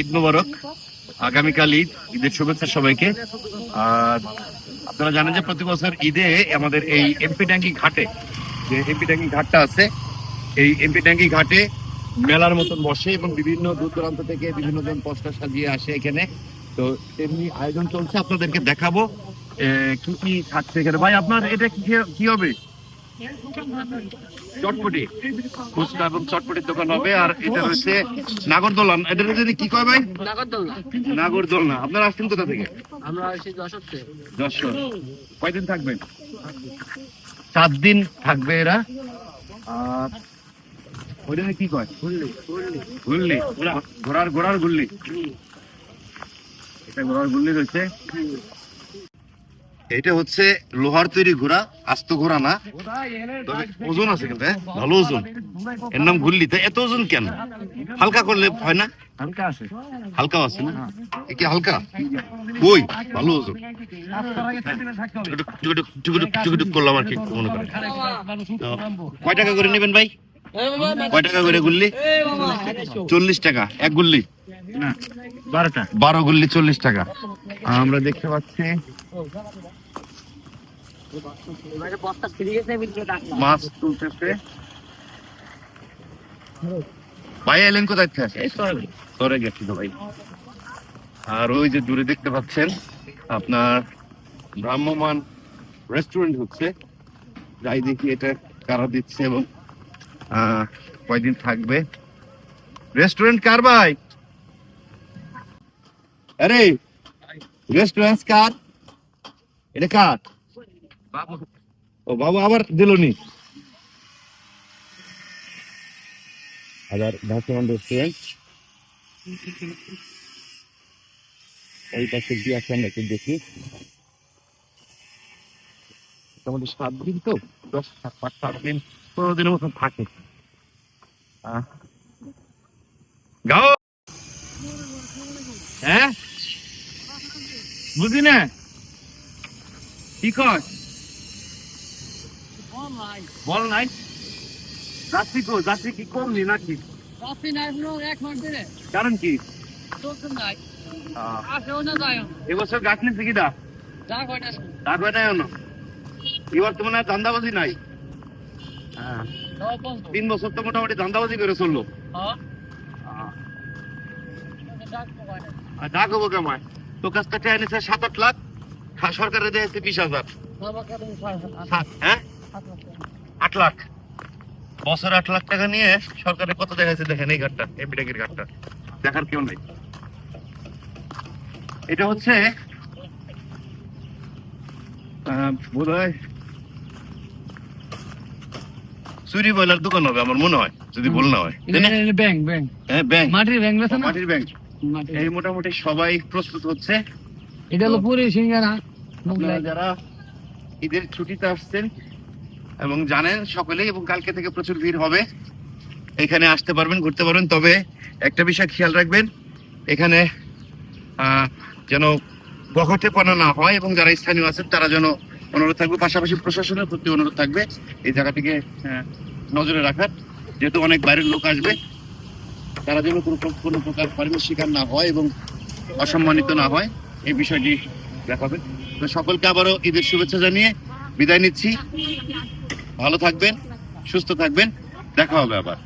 ঈদ মোবারক। আগামীকাল ঈদ, ঈদের শুভেচ্ছা সবাইকে। আর আপনারা জানেন যে প্রতি বছর ঈদে আমাদের এই এমপি ট্যাঙ্কি ঘাটে, যে এমপি ট্যাঙ্কি ঘাটটা আছে, এই এমপি ট্যাঙ্কি ঘাটে মেলার মতন বসে এবং বিভিন্ন দূর দূরান্ত থেকে বিভিন্ন জন পোস্টার সাজিয়ে আসে এখানে। তো এমনি আয়োজন চলছে, আপনাদেরকে দেখাবো কি কি থাকছে এখানে। ভাই, আপনার এটা কি কি হবে? চটপটি ফুচকা এবং চটপটির দোকান হবে আর এটা রয়েছে নাগরদোলনা। এটা যদি কি কয় ভাই? নাগরদোলনা। নাগরদোলনা। আপনারা আসছেন কোথা থেকে? আমরা সেই যশোর থেকে। যশোর। কয়দিন থাকবেন? সাত দিন থাকবে এরা। আর ওইটা কি কয়? ঘুরলি ঘুরলি গুল্লি ঘোড়ার ঘোড়ার গুল্লি। এটা ঘোড়ার গুল্লি রয়েছে। এটা হচ্ছে লোহার তৈরি ঘোড়া আস্ত ঘোড়া না। তবে ওজন আছে কিন্তু হ্যাঁ? ভালো ওজন। এর নাম ঘুরলি তা এত ওজন কেন? হালকা করলে হয় না? হালকা আছে। না? এ কি হালকা? ওই ভালো ওজন। টুকুটুক করলাম আর কি মনে করেন কয় টাকা করে নেবেন ভাই? কয় টাকা করে গুল্লি? চল্লিশ টাকা এক গুল্লি? বারোটা। বারো গুল্লি চল্লিশ টাকা। আমরা দেখতে পাচ্ছি মাছ তুলতেছে। ভাই এলেন কোথায় সরে গেছি। তো ভাই। আর ওই যে দূরে দেখতে পাচ্ছেন আপনার ভ্রাম্যমান রেস্টুরেন্ট হচ্ছে। যাই দেখি এটা কারা দিচ্ছে এবং কয়দিন থাকবে। রেস্টুরেন্ট কার ভাই? আরে রেস্টুরেন্ট কার? এটা কার? ও বাবু আবার দিলনি আবার ভাসমান রেস্টুরেন্ট এই পাশে দিয়ে আমরা দেখি। সাত দিন তো, দশ সাত পাঁচ সাত দিন, পনেরো দিনের মতন থাকে। গাও। হ্যাঁ? বুঝি না কি কয় বল নাই। যাত্রী কো যাত্রী কি কম নি নাকি? কফি নাই কোনো এক মাস ধরে কারণ কি? চলছে নাই আসেও না যায় এবছর গাছ যা কয়টা এবার মনে হয় ধান্দাবাজি নাই। তিন বছর তো মোটামুটি ধান্দাবাজি করে চলল। ডাক হব কেমন তো কাছ থেকে এনেছে সাত আট লাখ। খা- সরকারে দিয়েছে বিশ হাজার। হ্যাঁ? আট লাখ বছরে আট লাখ টাকা নিয়ে সরকারে কত দেখাচ্ছে দেখেন এই ঘাটটা ঘাটটা। দেখার কেউ নেই। এটা হচ্ছে বোধ হয় চুরি বয়লার দোকান হবে আমার মনে হয় যদি ভুল না হয়। ব্যাংক ব্যাংক হ্যাঁ ব্যাংক মাটির ব্যাংক না মাটির ব্যাংক এই মোটামুটি সবাই প্রস্তুত হচ্ছে। এটা হলো পুরি সিঙ্গারা। যারা ঈদের ছুটিতে আসছেন এবং জানেন সকলেই, এবং কালকে থেকে প্রচুর ভিড় হবে। এখানে আসতে পারবেন, ঘুরতে পারবেন। তবে একটা বিষয় খেয়াল রাখবেন, এখানে যেন বঘটেপনা না হয় এবং যারা স্থানীয় আছেন, তারা যেন অনুরোধ থাকবে। পাশাপাশি প্রশাসনের প্রতি অনুরোধ থাকবে এই জায়গাটিকে নজরে রাখার। যেহেতু অনেক বাইরের লোক আসবে, তারা যেন কোনো কোনো প্রকার পারিমিক শিকার না হয় এবং অসম্মানিত না হয়, এই বিষয়টি দেখাবেন। তো সকলকে আবারও ঈদের শুভেচ্ছা জানিয়ে বিদায় নিচ্ছি। ভালো থাকবেন সুস্থ থাকবেন দেখা হবে আবার।